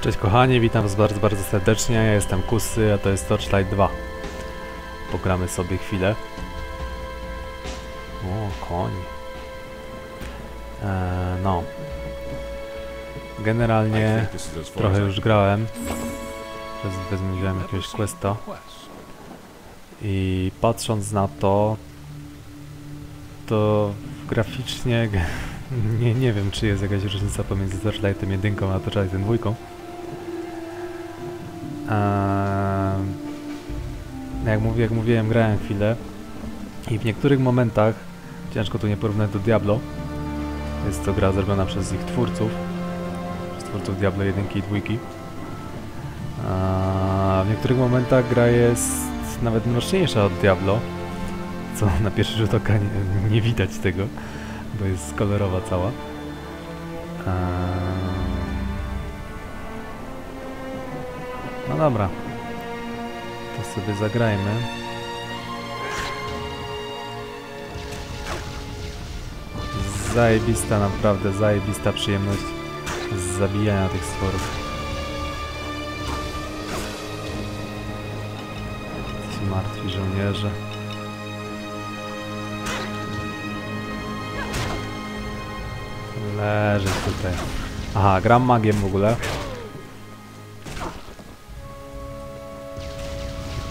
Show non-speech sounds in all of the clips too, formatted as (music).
Cześć kochani, witam was bardzo, bardzo serdecznie. Ja jestem Kusy, a to jest Torchlight 2. Pogramy sobie chwilę. O, koń. Eee, no. Generalnie trochę już grałem. Wezmę jakiegoś questa. I patrząc na to, to graficznie (laughs) nie, nie wiem, czy jest jakaś różnica pomiędzy Torchlightem 1 a Torchlightem 2. Eee, jak, mówię, jak mówiłem, grałem chwilę i w niektórych momentach, ciężko tu nie porównać do Diablo, jest to gra zrobiona przez ich twórców, przez twórców Diablo 1 i 2. Eee, w niektórych momentach gra jest nawet mroczniejsza od Diablo, co (laughs) na pierwszy rzut oka nie, nie widać tego, bo jest kolorowa cała. No dobra. To sobie zagrajmy. Zajebista, naprawdę zajebista przyjemność z zabijania tych stworów. Ci martwi żołnierze. Leży tutaj. Aha, gram magiem w ogóle.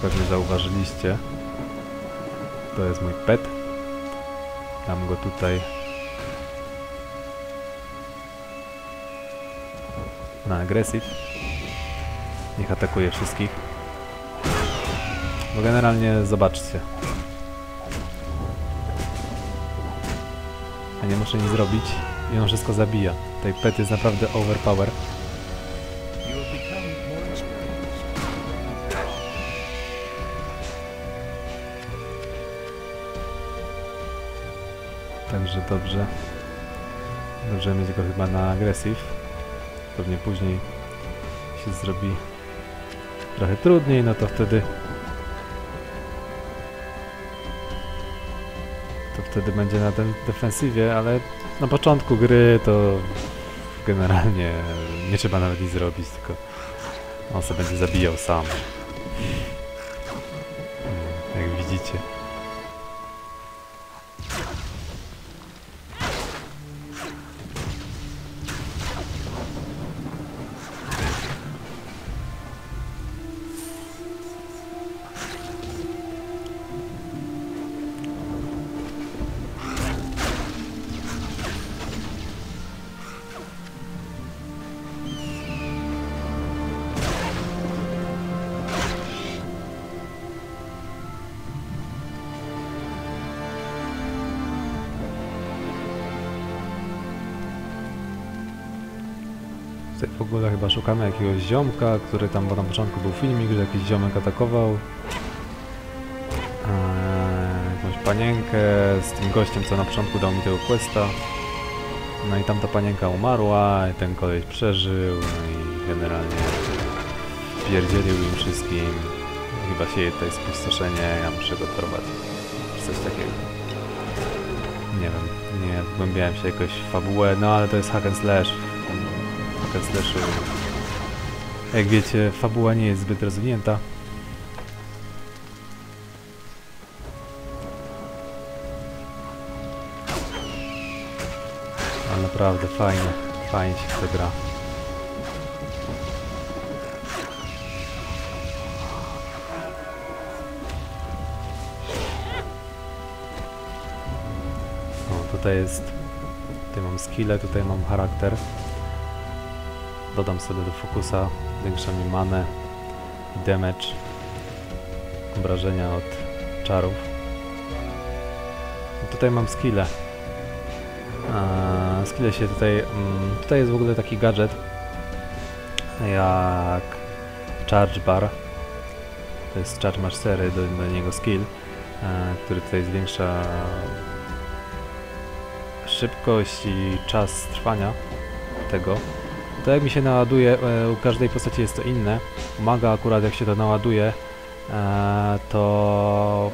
Pewnie zauważyliście. To jest mój pet. Dam go tutaj na agresyw. Niech atakuje wszystkich. Bo generalnie zobaczcie. Ja nie muszę nic zrobić i on wszystko zabija. Tej pet jest naprawdę overpower. Także dobrze. Dobrze mieć go chyba na agresyw. Pewnie później się zrobi trochę trudniej, no to wtedy to wtedy będzie na defensywie, ale na początku gry to generalnie nie trzeba nawet nic zrobić, tylko on sobie będzie zabijał sam. Jak widzicie. Tutaj w ogóle chyba szukamy jakiegoś ziomka, który tam, bo na początku był filmik, że jakiś ziomek atakował eee, jakąś panienkę z tym gościem, co na początku dał mi tego questa. No i tamta panienka umarła, i ten koleś przeżył, no i generalnie pierdzielił im wszystkim. Chyba sieje tutaj spustoszenie, ja muszę go. Czy coś takiego. Nie wiem, nie wgłębiałem się jakoś w fabułę, no ale to jest hack and slash. Slashu. Jak wiecie, fabuła nie jest zbyt rozwinięta. Ale naprawdę fajnie, fajnie się to gra. O, tutaj jest... Tutaj mam skille, tutaj mam charakter. Dodam sobie do fokusa, zwiększa mi manę i damage. Obrażenia od czarów. I tutaj mam skille. Eee, skille się tutaj... Mm, tutaj jest w ogóle taki gadżet jak charge bar. To jest charge mastery, do, do niego skill, e, który tutaj zwiększa szybkość i czas trwania tego. To jak mi się naładuje, e, u każdej postaci jest to inne. Maga akurat jak się to naładuje, e, to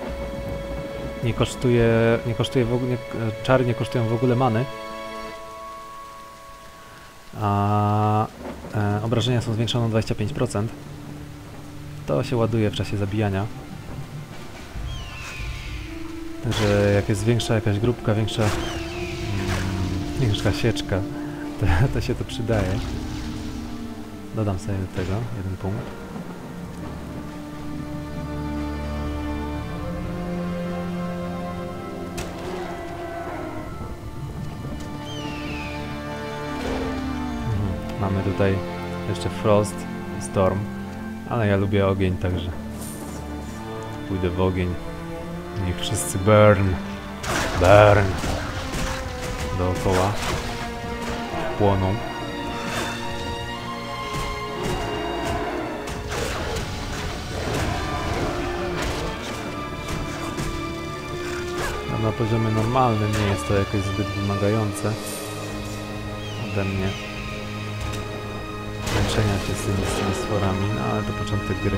nie kosztuje, nie kosztuje w ogóle, nie, czary nie kosztują w ogóle many. A e, obrażenia są zwiększone o 25%. To się ładuje w czasie zabijania. Także jak jest większa jakaś grupka, większa, mm, większa sieczka, to, to się to przydaje. Dodam sobie do tego jeden punkt. Mhm. Mamy tutaj jeszcze Frost Storm, ale ja lubię ogień, także pójdę w ogień. Niech wszyscy burn, burn dookoła płoną. Na poziomie normalnym nie jest to jakoś zbyt wymagające ode mnie męczenia się z tymi, z tymi stworami, no ale to początek gry.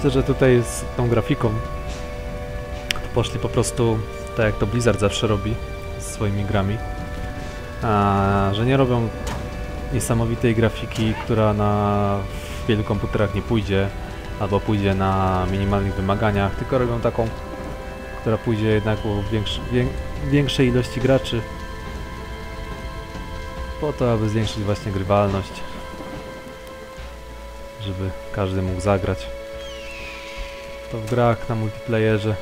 Myślę, że tutaj z tą grafiką poszli po prostu tak jak to Blizzard zawsze robi z swoimi grami. A, że nie robią niesamowitej grafiki, która na wielu komputerach nie pójdzie, albo pójdzie na minimalnych wymaganiach, tylko robią taką, która pójdzie jednak u większy, wię, większej ilości graczy. Po to, aby zwiększyć właśnie grywalność, żeby każdy mógł zagrać to w grach na multiplayerze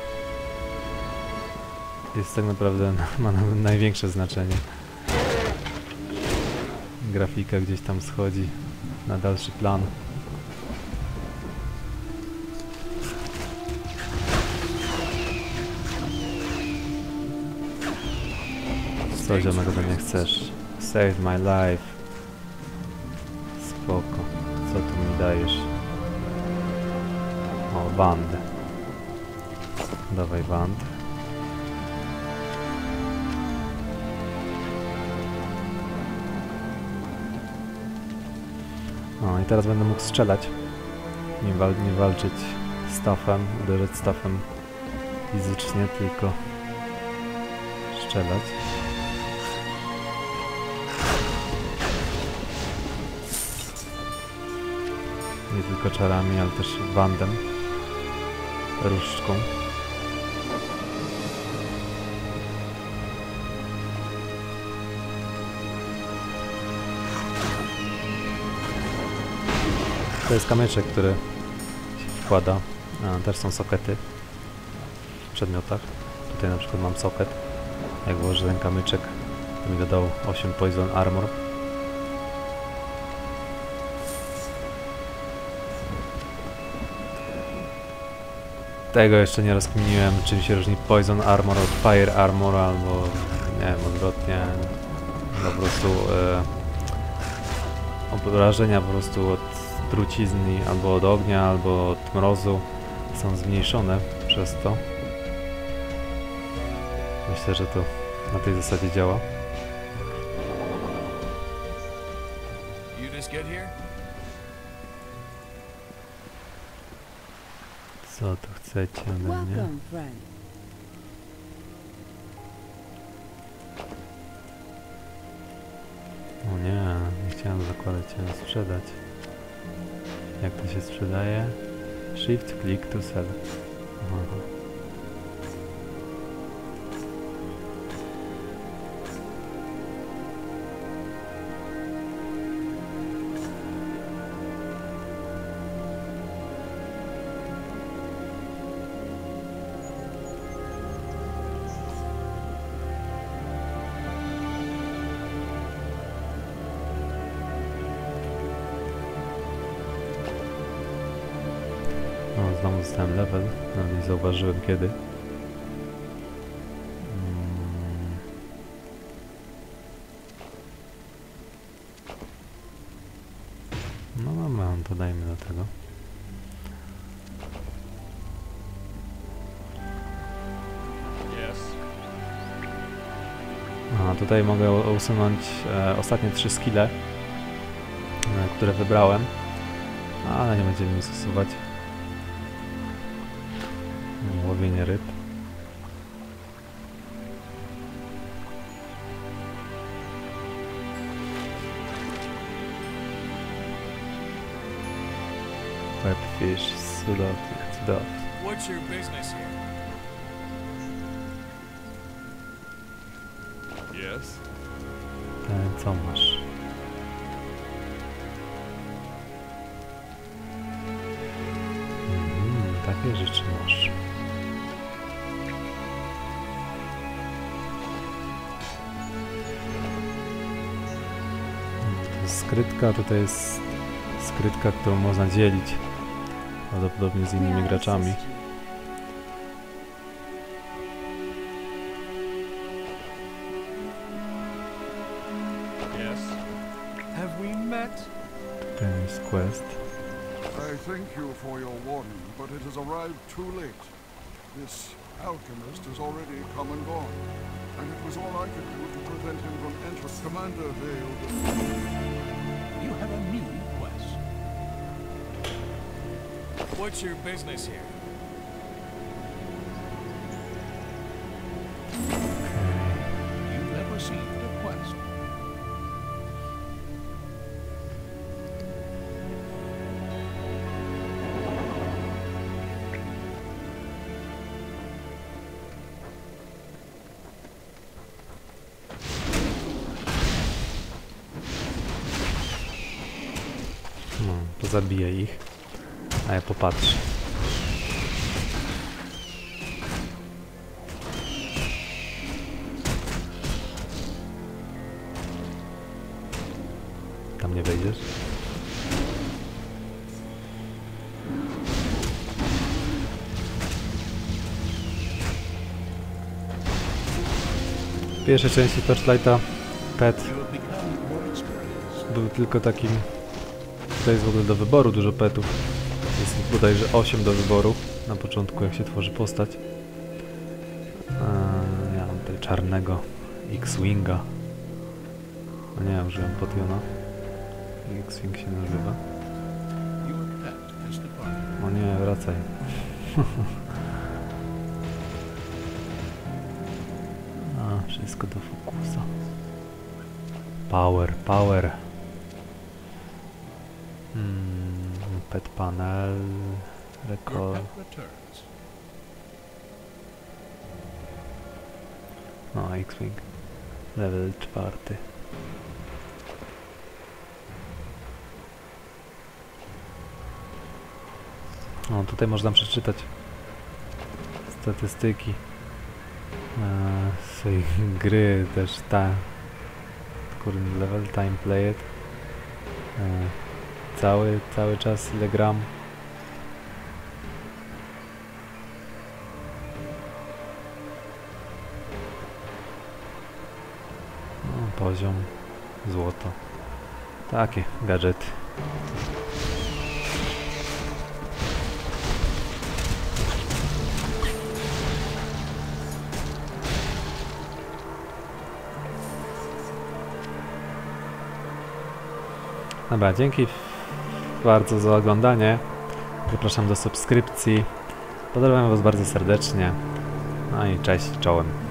jest tak naprawdę (laughs) ma na- największe znaczenie. Grafika gdzieś tam schodzi na dalszy plan. Co ziomek ode mnie chcesz? Save my life. Spoko. Co tu mi dajesz? O, band. Dawaj band. O, i teraz będę mógł strzelać. Nie, wal nie walczyć stafem, uderzać stafem fizycznie, tylko strzelać. Nie tylko czarami, ale też bandem. Różdżką. To jest kamyczek, który się wkłada. A, też są sokety w przedmiotach. Tutaj na przykład mam soket. Jak włożę ten kamyczek, to mi dodał 8 Poison Armor. Tego jeszcze nie rozkminiłem, czym się różni Poison Armor od Fire Armor, albo nie wiem, odwrotnie. Po prostu e, obrażenia po prostu od trucizny, albo od ognia, albo od mrozu są zmniejszone przez to. Myślę, że to na tej zasadzie działa. You just get here? Chcecie ode mnie? O nie, nie chciałem zakładać, chciałem sprzedać. Jak to się sprzedaje? Shift click to sell. Aha. znowu zostałem level, no nie zauważyłem kiedy. Mm. No mamy, no, to dajmy do tego. A tutaj mogę usunąć e, ostatnie trzy skille, e, które wybrałem, ale nie będziemy ich stosować. Łowienie ryb. Webfish, cudownie, cudownie. What's your business here? Yes. E, Co masz? Mm, takie rzeczy masz. Skrytka, tutaj jest skrytka, którą można dzielić prawdopodobnie z innymi graczami. Yes. Have we met? Tutaj jest quest. I thank you for your warning, but it has arrived too late. This alchemist has already come and gone, and it was all I could do to prevent him from entering. Commander Vale. You have a. What's your business here? Zabiję ich. A ja popatrzę. Tam nie wejdziesz? W pierwszej części Torchlighta Pet był tylko takim... Tutaj jest w ogóle do wyboru dużo petów. Jest ich bodajże 8 do wyboru na początku, jak się tworzy postać. Eee, ja mam tutaj czarnego X-Winga. No nie, użyłem Potiona. X-Wing się nazywa. O nie, wracaj. (laughs) A, wszystko do fokusa. Power, power. Hmm, pet panel, returns. No, X-Wing. Level czwarty. No, tutaj można przeczytać statystyki e, swojej (laughs) gry, też ta current level, time played. E, cały, cały czas ile gram. No, poziom, złoto. Takie gadżety. Dobra, dzięki bardzo za oglądanie. Zapraszam do subskrypcji. Pozdrawiam Was bardzo serdecznie. No i cześć, czołem.